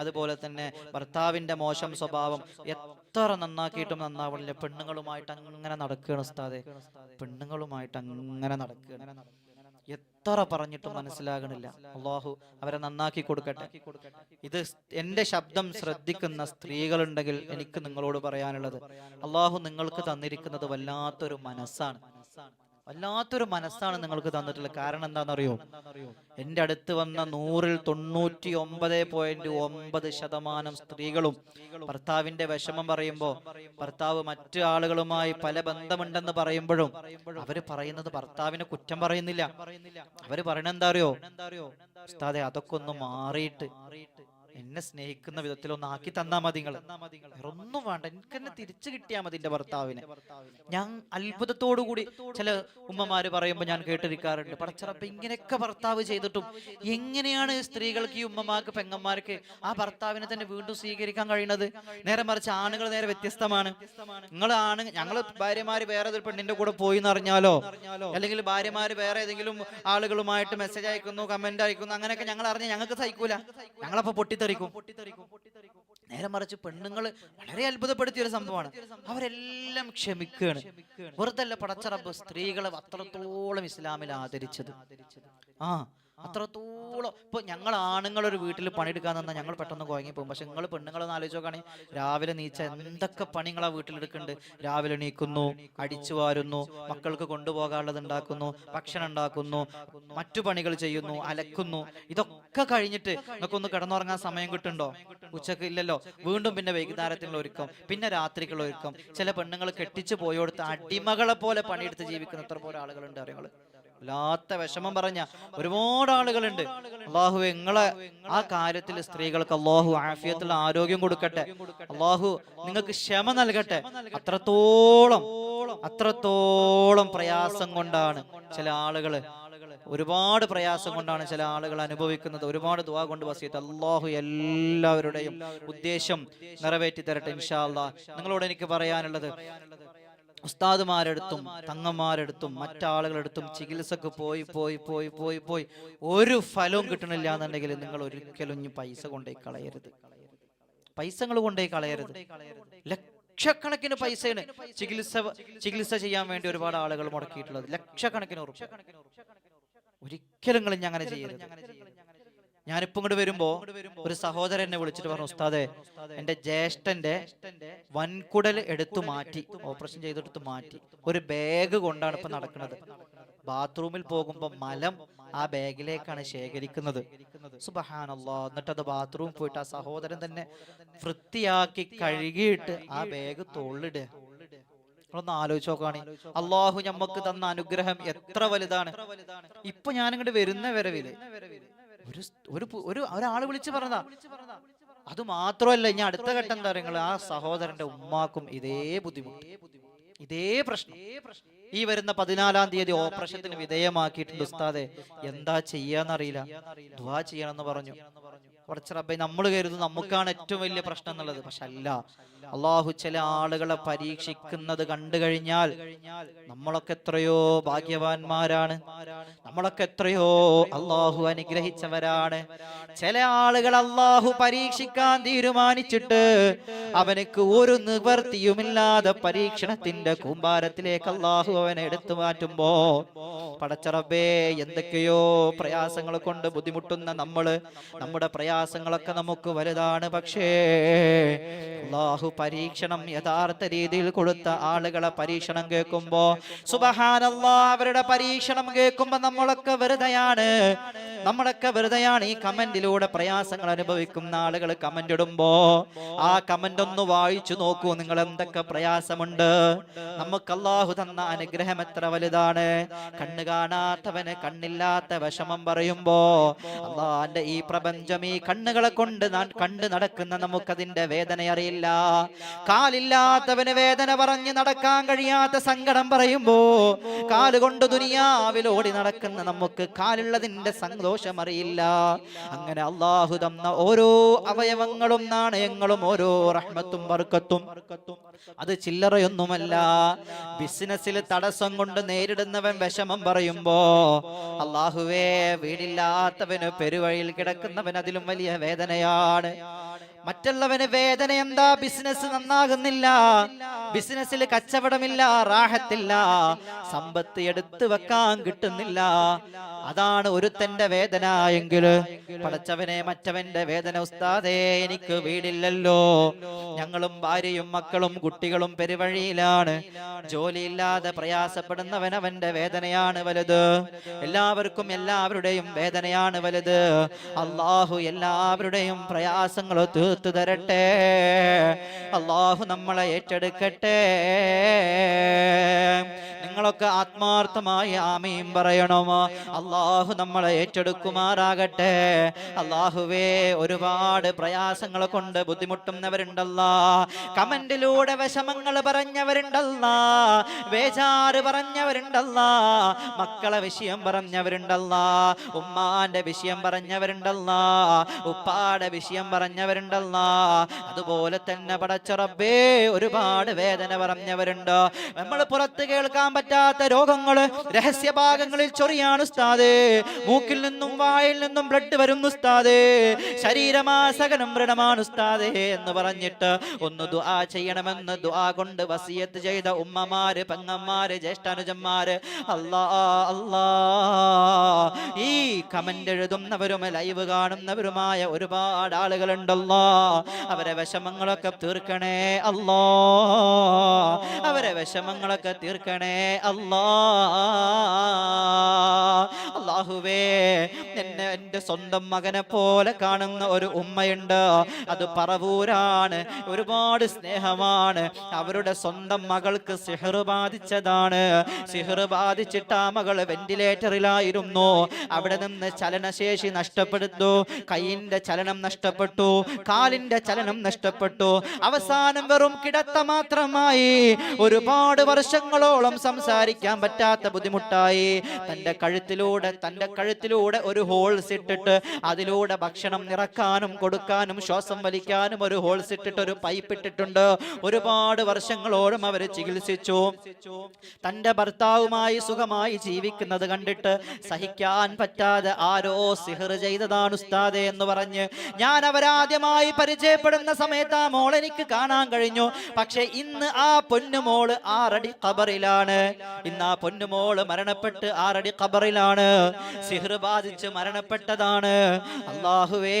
അതുപോലെ തന്നെ ഭർത്താവിന്റെ മോശം സ്വഭാവം എത്ര നന്നാക്കിയിട്ടും നന്നാവണില്ല. പെണ്ണുങ്ങളുമായിട്ട് അങ്ങനെ നടക്കുകയാണ് ഉസ്താദെ. പെണ്ണുങ്ങളുമായിട്ട് അങ്ങനെ നടക്കുകയാണ്. എത്ര പറഞ്ഞിട്ടും മനസ്സിലാകണില്ല. അള്ളാഹു അവരെ നന്നാക്കി കൊടുക്കട്ടെ. ഇത് എന്റെ ശബ്ദം ശ്രദ്ധിക്കുന്ന സ്ത്രീകളുണ്ടെങ്കിൽ എനിക്ക് നിങ്ങളോട് പറയാനുള്ളത് അള്ളാഹു നിങ്ങൾക്ക് തന്നിരിക്കുന്നത് വല്ലാത്തൊരു മനസ്സാണ്. വല്ലാത്തൊരു മനസ്സാണ് നിങ്ങൾക്ക് തന്നിട്ടുള്ളത്. കാരണം എന്താണെന്നറിയോ? എന്റെ അടുത്ത് വന്ന നൂറിൽ തൊണ്ണൂറ്റി ഒമ്പത് പോയിന്റ് ഒമ്പത് ശതമാനം സ്ത്രീകളും ഭർത്താവിന്റെ വിഷമം പറയുമ്പോ ഭർത്താവ് മറ്റു ആളുകളുമായി പല ബന്ധമുണ്ടെന്ന് പറയുമ്പോഴും അവർ പറയുന്നത് ഭർത്താവിനെ കുറ്റം പറയുന്നില്ല. അവർ പറയണ എന്താ അറിയോ? ഉസ്താദെ അതൊക്കെ ഒന്ന് മാറിയിട്ട് എന്നെ സ്നേഹിക്കുന്ന വിധത്തിൽ ഒന്ന് ആക്കി തന്നാ മതി നിങ്ങൾ ഒന്നും വേണ്ട. എനിക്ക് എന്നെ തിരിച്ചു കിട്ടിയാ മതി എന്റെ ഭർത്താവിനെ. ഞാൻ അത്ഭുതത്തോടു കൂടി ചില ഉമ്മമാര് പറയുമ്പോൾ ഞാൻ കേട്ടിരിക്കാറുണ്ട്. പടച്ചറപ്പ് ഇങ്ങനെയൊക്കെ ഭർത്താവ് ചെയ്തിട്ടും എങ്ങനെയാണ് സ്ത്രീകൾക്ക് ഈ ഉമ്മമാർക്ക് പെങ്ങന്മാർക്ക് ആ ഭർത്താവിനെ തന്നെ വീണ്ടും സ്വീകരിക്കാൻ കഴിയുന്നത്? നേരെ മറിച്ച് ആണുങ്ങൾ നേരെ വ്യത്യസ്തമാണ്. നിങ്ങൾ ആണ് ഞങ്ങൾ ഭാര്യമാര് വേറെ ഒരു പെണ്ണിന്റെ കൂടെ പോയി എന്ന് അറിഞ്ഞാലോ? അല്ലെങ്കിൽ ഭാര്യമാര് വേറെ ഏതെങ്കിലും ആളുകളുമായിട്ട് മെസ്സേജ് അയക്കുന്നു കമന്റ് അയക്കുന്നു അങ്ങനെയൊക്കെ ഞങ്ങൾ അറിഞ്ഞ ഞങ്ങൾക്ക് സഹിക്കൂല. ഞങ്ങളപ്പോ പൊട്ടിത്തെറിക്കും. നേരെ മറിച്ച് പെണ്ണുങ്ങൾ വളരെ അത്ഭുതപ്പെടുത്തിയ ഒരു സംഭവമാണ്. അവരെല്ലാം ക്ഷമിക്കുകയാണ്. വെറുതെ അല്ല പടച്ചറബ് സ്ത്രീകളെ അത്രത്തോളം ഇസ്ലാമിൽ ആദരിച്ചത്. ആ അത്രത്തോളം ഇപ്പൊ ഞങ്ങൾ ആണുങ്ങൾ ഒരു വീട്ടിൽ പണിയെടുക്കാൻ തന്നാൽ ഞങ്ങൾ പെട്ടെന്ന് കുഴങ്ങി പോകും. പക്ഷെ നിങ്ങൾ പെണ്ണുങ്ങളൊന്ന് ആലോചിച്ച് നോക്കുകയാണെങ്കിൽ രാവിലെ നീച്ച എന്തൊക്കെ പണികൾ ആ വീട്ടിലെടുക്കുന്നുണ്ട്? രാവിലെ നീക്കുന്നു അടിച്ചു വാരുന്നു മക്കൾക്ക് കൊണ്ടുപോകാനുള്ളത് ഉണ്ടാക്കുന്നു ഭക്ഷണം ഉണ്ടാക്കുന്നു മറ്റു പണികൾ ചെയ്യുന്നു അലക്കുന്നു. ഇതൊക്കെ കഴിഞ്ഞിട്ട് നിങ്ങൾക്ക് നിങ്ങൾക്കൊന്ന് കിടന്നുറങ്ങാൻ സമയം കിട്ടുണ്ടോ ഉച്ചയ്ക്ക് ഇല്ലല്ലോ. വീണ്ടും പിന്നെ വൈകുന്നേരത്തിനുള്ള ഒരുക്കം പിന്നെ രാത്രിക്കുള്ള ഒരുക്കം. ചില പെണ്ണുങ്ങൾ കെട്ടിച്ചു പോയോടുത്ത് അടിമകളെ പോലെ പണിയെടുത്ത് ജീവിക്കുന്ന എത്ര പോലെ ആളുകളുണ്ട് അറിയങ്ങൾ വല്ലാത്ത വിഷമം പറഞ്ഞ ഒരുപാട് ആളുകളുണ്ട്. അള്ളാഹു നിങ്ങളെ ആ കാര്യത്തിൽ സ്ത്രീകൾക്ക് അള്ളാഹു ആഫിയത്തിൽ ആരോഗ്യം കൊടുക്കട്ടെ. അള്ളാഹു നിങ്ങൾക്ക് ക്ഷമ നൽകട്ടെ. അത്രത്തോളം അത്രത്തോളം പ്രയാസം കൊണ്ടാണ് ചില ആളുകൾ ഒരുപാട് പ്രയാസം കൊണ്ടാണ് ചില ആളുകൾ അനുഭവിക്കുന്നത്. ഒരുപാട് ദുവാ കൊണ്ട് വസീത്ത് അള്ളാഹു എല്ലാവരുടെയും ഉദ്ദേശം നിറവേറ്റി തരട്ടെ ഇൻഷാ അല്ലാ നിങ്ങളോട് എനിക്ക് പറയാനുള്ളത് ഉസ്താദുമാരെടുത്തും തങ്ങന്മാരെടുത്തും മറ്റാളുകളെടുത്തും ചികിത്സക്ക് പോയി പോയി പോയി പോയി പോയി ഒരു ഫലവും കിട്ടണില്ല എന്നുണ്ടെങ്കിൽ നിങ്ങൾ ഒരിക്കലും ഇനി പൈസ കൊണ്ടേ കളയരുത്. പൈസകൾ കൊണ്ടേ കളയരുത്. ലക്ഷക്കണക്കിന് പൈസയാണ് ചികിത്സ ചികിത്സ ചെയ്യാൻ വേണ്ടി ഒരുപാട് ആളുകൾ മുടക്കിയിട്ടുള്ളത്. ലക്ഷക്കണക്കിന് ഒരിക്കലും അങ്ങനെ ചെയ്യരുത്. ഞാനിപ്പോ ഇങ്ങോട്ട് വരുമ്പോ ഒരു സഹോദരൻ എന്നെ വിളിച്ചിട്ട് പറഞ്ഞു ഉസ്താദെ എന്റെ ജ്യേഷ്ഠന്റെ വൻകുടൽ എടുത്തു മാറ്റി ഓപ്പറേഷൻ ചെയ്തെടുത്ത് മാറ്റി. ഒരു ബാഗ് കൊണ്ടാണ് ഇപ്പൊ നടക്കുന്നത്. ബാത്റൂമിൽ പോകുമ്പോ മലം ആ ബാഗിലേക്കാണ് ശേഖരിക്കുന്നത്. സുബഹാനല്ലോ എന്നിട്ട് അത് ബാത്റൂമിൽ പോയിട്ട് ആ സഹോദരൻ തന്നെ വൃത്തിയാക്കി കഴുകിയിട്ട് ആ ബാഗ് തോളിടുക ഒന്ന് ആലോചിച്ച് നോക്കുകയാണ് അള്ളാഹു ഞമ്മക്ക് തന്ന അനുഗ്രഹം എത്ര വലുതാണ്. ഇപ്പൊ ഞാനിങ്ങോട്ട് വരുന്ന വരവിൽ ഒരു ഒരു ഒരു ഒരാൾ വിളിച്ചു പറഞ്ഞതാ. അത് മാത്രമല്ല ഇനി അടുത്ത ഘട്ടം എന്താ നിങ്ങൾ ആ സഹോദരന്റെ ഉമ്മാക്കും ഇതേ ബുദ്ധിമുട്ട്. ഇതേ പ്രശ്നം. ഈ വരുന്ന പതിനാലാം തീയതി ഓപ്പറേഷത്തിന് വിധേയമാക്കിയിട്ടുണ്ട് ഉസ്താദെ. എന്താ ചെയ്യാന്നറിയില്ല. ദുവാ ചെയ്യണമെന്ന് പറഞ്ഞു. കുറച്ച് റബ്ബെ നമ്മൾ കരുതും നമുക്കാണ് ഏറ്റവും വലിയ പ്രശ്നം എന്നുള്ളത്. പക്ഷെ അല്ല. അള്ളാഹു ചില ആളുകളെ പരീക്ഷിക്കുന്നത് കണ്ടു കഴിഞ്ഞാൽ നമ്മളൊക്കെ എത്രയോ ഭാഗ്യവാന്മാരാണ്. നമ്മളൊക്കെ എത്രയോ അള്ളാഹു അനുഗ്രഹിച്ചവരാണ്. ചില ആളുകൾ അള്ളാഹു പരീക്ഷിക്കാൻ തീരുമാനിച്ചിട്ട് അവനക്ക് ഒരു നിവർത്തിയുമില്ലാതെ പരീക്ഷണത്തിന്റെ കൂമ്പാരത്തിലേക്ക് അള്ളാഹു അവനെ എടുത്തു മാറ്റുമ്പോ പടച്ചറബേ എന്തൊക്കെയോ പ്രയാസങ്ങൾ കൊണ്ട് ബുദ്ധിമുട്ടുന്ന നമ്മൾ നമ്മുടെ പ്രയാസങ്ങളൊക്കെ നമുക്ക് വലുതാണ്. പക്ഷേ അള്ളാഹു പരീക്ഷണം യഥാർത്ഥ രീതിയിൽ കൊടുത്ത ആളുകളെ പരീക്ഷണം കേൾക്കുമ്പോ സുബഹാനല്ലാ അവരുടെ പരീക്ഷണം കേൾക്കുമ്പോ നമ്മളൊക്കെ വെറുതെയാണ്. നമ്മളൊക്കെ വെറുതെയാണ് ഈ കമന്റിലൂടെ പ്രയാസങ്ങൾ അനുഭവിക്കുന്ന ആളുകൾ കമന്റ് ഇടുമ്പോ. ആ കമന്റ് ഒന്ന് വായിച്ചു നോക്കൂ നിങ്ങൾ എന്തൊക്കെ പ്രയാസമുണ്ട്. നമുക്ക് അള്ളാഹു തന്ന അനുഗ്രഹം എത്ര വലുതാണ്. കണ്ണ് കാണാത്തവന് കണ്ണില്ലാത്ത വിഷമം പറയുമ്പോ അള്ളാന്റെ ഈ പ്രപഞ്ചം ഈ കണ്ണുകളെ കൊണ്ട് കണ്ടു നടക്കുന്ന നമുക്കതിന്റെ വേദന അറിയില്ല. കാലില്ലാത്തവന് വേദന പറഞ്ഞ് നടക്കാൻ കഴിയാത്ത സങ്കടം പറയുമ്പോ കാലുകൊണ്ട് ദുനിയാവിൽ ഓടി നടക്കുന്ന നമുക്ക് കാലുള്ളതിന്റെ സന്തോഷം അറിയില്ല അങ്ങനെ അള്ളാഹു തന്ന ഓരോ അവയവങ്ങളും നാണയങ്ങളും ഓരോ റഹ്മത്തും ബർക്കത്തും. അത് ചില്ലറയൊന്നുമല്ല. ബിസിനസ്സിൽ തടസ്സം കൊണ്ട് നേരിടുന്നവൻ വിഷമം പറയുമ്പോ അള്ളാഹുവേ വീടില്ലാത്തവന് പെരുവഴിയിൽ കിടക്കുന്നവൻ അതിലും വലിയ വേദനയാണ്. മറ്റുള്ളവന് വേദന എന്താ? ബിസിനസ് നന്നാകുന്നില്ല. ബിസിനസ്സിൽ കച്ചവടമില്ല റാഹത്തില്ല. സമ്പത്ത് എടുത്തു വെക്കാൻ കിട്ടുന്നില്ല. അതാണ് ഒരുത്തന്റെ വേദന എങ്കിൽ പടച്ചവനെ മറ്റവന്റെ വേദന ഉസ്താദേ എനിക്ക് വീടില്ലല്ലോ. ഞങ്ങളും ഭാര്യയും മക്കളും കുട്ടികളും പെരുവഴിയിലാണ്. ജോലിയില്ലാതെ പ്രയാസപ്പെടുന്നവൻ അവന്റെ വേദനയാണ് വലുത്. എല്ലാവർക്കും എല്ലാവരുടെയും വേദനയാണ് വലുത്. അള്ളാഹു എല്ലാവരുടെയും പ്രയാസങ്ങൾ തീർത്തു തരട്ടെ. അള്ളാഹു നമ്മളെ ഏറ്റെടുക്കട്ടെ. നിങ്ങളൊക്കെ ആത്മാർത്ഥമായി ആമയും പറയണമോ? അള്ളാഹു നമ്മളെ ഏറ്റെടുക്കുമാറാകട്ടെ. അള്ളാഹുവേ ഒരുപാട് പ്രയാസങ്ങൾ കൊണ്ട് ബുദ്ധിമുട്ടുന്നവരുണ്ടല്ല. കമന്റിലൂടെ വിഷമങ്ങൾ പറഞ്ഞവരുണ്ടല്ല. വേചാറ് പറഞ്ഞവരുണ്ടല്ല. മക്കളെ വിഷയം പറഞ്ഞവരുണ്ടല്ല. ഉമ്മാന്റെ വിഷയം പറഞ്ഞവരുണ്ടല്ല. ഉപ്പാടെ വിഷയം പറഞ്ഞവരുണ്ടല്ല. അതുപോലെ തന്നെ പടച്ചറബേ ഒരുപാട് വേദന പറഞ്ഞവരുണ്ട്. നമ്മൾ പുറത്ത് കേൾക്കാൻ പറ്റാത്ത രോഗങ്ങൾ രഹസ്യഭാഗങ്ങളിൽ ചൊറിയാണ് ഉസ്താദ്. മൂക്കിൽ നിന്നും വായിൽ നിന്നും ബ്ലഡ് വരുന്നു ഉസ്താദേ. ശരീരമാസകനം വ്രണമാണ് ഉസ്താദ് എന്ന് പറഞ്ഞിട്ട് ഒന്ന് ദുആ ചെയ്യണമെന്ന് ദുആ കൊണ്ട് വസിയത്ത് ചെയ്ത ഉമ്മമാര് പെങ്ങന്മാര് ജ്യേഷ്ഠാനുജന്മാര് അല്ലാ അല്ലാ. ഈ കമന്റ് എഴുതുന്നവരും ലൈവ് കാണുന്നവരുമായ ഒരുപാട് ആളുകളുണ്ടല്ലോ. അവരെ വിഷമങ്ങളൊക്കെ തീർക്കണേ അല്ലോ. അവരെ വിഷമങ്ങളൊക്കെ തീർക്കണേ അള്ളാഹുവേ എന്നെ എന്റെ സ്വന്തം മകനെ പോലെ കാണുന്ന ഒരു ഉമ്മയുണ്ട്. അത് പറവൂരാണ് ഒരുപാട് സ്നേഹമാണ്. അവരുടെ സ്വന്തം മകൾക്ക് സിഹർ ബാധിച്ചതാണ്. സിഹർ ബാധിച്ചിട്ട് ആ മകൾ വെന്റിലേറ്ററിലായിരുന്നു. അവിടെ നിന്ന് ചലനശേഷി നഷ്ടപ്പെടുത്തു കൈയിന്റെ ചലനം നഷ്ടപ്പെട്ടു കാലിന്റെ ചലനം നഷ്ടപ്പെട്ടു. അവസാനം വെറും കിടത്ത മാത്രമായി. ഒരുപാട് വർഷങ്ങളോളം സംസാരിക്കാൻ പറ്റാത്ത ബുദ്ധിമുട്ടായി. തന്റെ കഴുത്തിലൂടെ തന്റെ കഴുത്തിലൂടെ ഒരു ഹോൾസ് ഇട്ടിട്ട് അതിലൂടെ ഭക്ഷണം നിറക്കാനും കൊടുക്കാനും ശ്വാസം വലിക്കാനും ഒരു ഹോൾസ് ഇട്ടിട്ട് ഒരു പൈപ്പ് ഇട്ടിട്ടുണ്ട്. ഒരുപാട് വർഷങ്ങളോളം അവരെ ചികിത്സിച്ചു. തന്റെ ഭർത്താവുമായി സുഖമായി ജീവിക്കുന്നത് കണ്ടിട്ട് സഹിക്കാൻ പറ്റാതെ ആരോ സിഹർ ചെയ്തതാണ് ഉസ്താദെ എന്ന് പറഞ്ഞ് ഞാൻ അവരാദ്യമായി പരിചയപ്പെടുന്ന സമയത്ത് ആ മോൾ എനിക്ക് കാണാൻ കഴിഞ്ഞു. പക്ഷെ ഇന്ന് ആ പൊന്നുമോൾ ആറടി ഖബറിലാണ്. ഇന്ന് ആ പൊന്നുമോൾ മരണപ്പെട്ട് ആറടി ഖബറിലാണ്. സിഹർ ബാധിച്ച് മരണപ്പെട്ടതാണ്. അള്ളാഹുവേ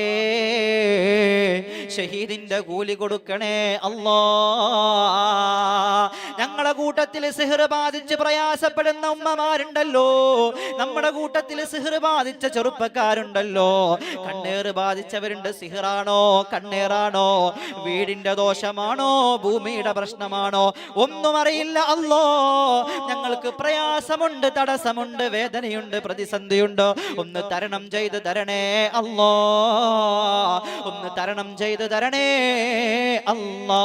ഷഹീദിന്റെ കൂലി കൊടുക്കണേ ഞങ്ങളെ കൂട്ടത്തിൽ സിഹർ ബാധിച്ച് പ്രയാസപ്പെടുന്ന ഉമ്മമാരുണ്ടല്ലോ. നമ്മുടെ കൂട്ടത്തിൽ സിഹർ ബാധിച്ച ചെറുപ്പക്കാരുണ്ടല്ലോ. കണ്ണേറ് ബാധിച്ചവരുണ്ട്. സിഹറാണോ? കണ്ണേറാണോ? വീടിന്റെ ദോഷമാണോ? ഭൂമിയുടെ പ്രശ്നമാണോ? ഒന്നും അറിയില്ല. അല്ലോ ഞങ്ങൾക്ക് പ്രയാസമുണ്ട് തടസ്സമുണ്ട് വേദനയുണ്ട് പ്രതിസന്ധിയുണ്ട്. ഒന്ന് തരണം ചെയ്ത് തരണേ അല്ലോ ഒന്ന് തരണം ചെയ്ത് തരണേ അല്ലാ